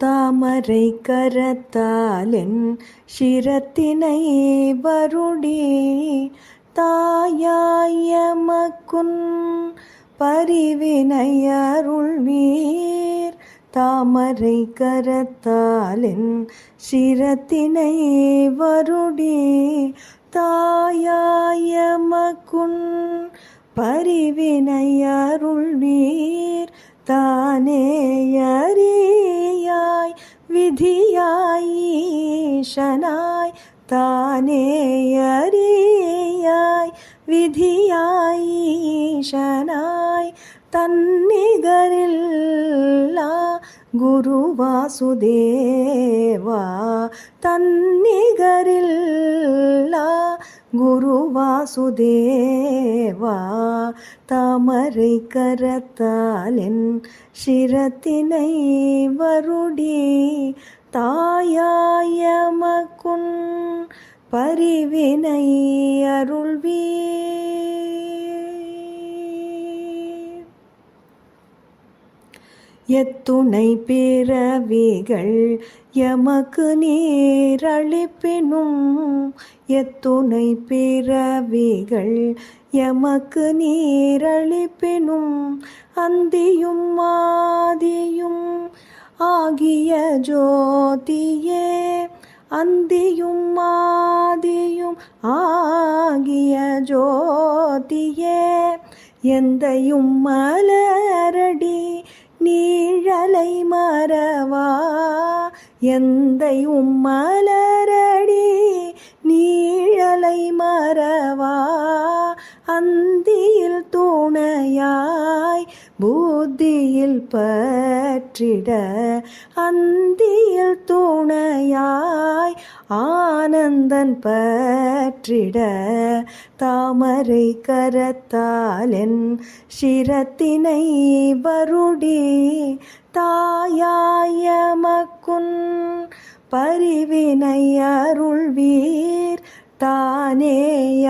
தாமரை கரத்தாலென் சிரத்தினை வருடி தாயாயமக்குன் பரிவினையருள்வீர் தாமரை கரத்தாலென் சிரத்தினை வருடி தாயாயமக்குன் பரிவினையருள்வீர் ीशय् तानेयर विधिय ईषनय तन्नि गरिला गुरु वासुदेवा तन्नि गरिला गुरु करतालिन् शिरति वरुडी தாமரை தாயாயமக்குன் பரிவினை அருள்வீர். எத்துணை பிறவிகள் எமக்கு நீரளிப்பினும் எத்துணை பிறவிகள் எமக்கு நீரளிப்பினும் அந்தியும் மாதியும் ஆகிய ஜோதியே அந்தியும் மாதியும் ஆகிய ஜோதியே எந்தையும் மலரடி நீழலை மறவா எந்தையும் மலரடி நீழலை மறவா அந்த புத்தியில் பற்றிட அந்தியில் துணையாய் ஆனந்தன் பற்றிட தாமரை கரத்தாலென் சிரத்தினை வருடி தாயாயமக்குன் பரிவினை அருள்வீர் தானே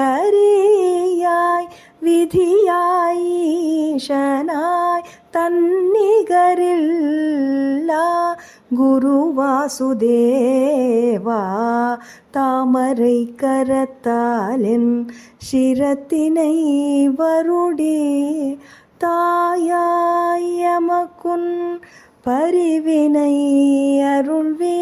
அறியாய் விதியாய் ஈசனாய் தன்னிகரில்லா குரு வாசுதேவா தாமரை கரத்தாலின் சிரத்தினை வருடே தாயாயமக்குன் பரிவினை அருள்வே.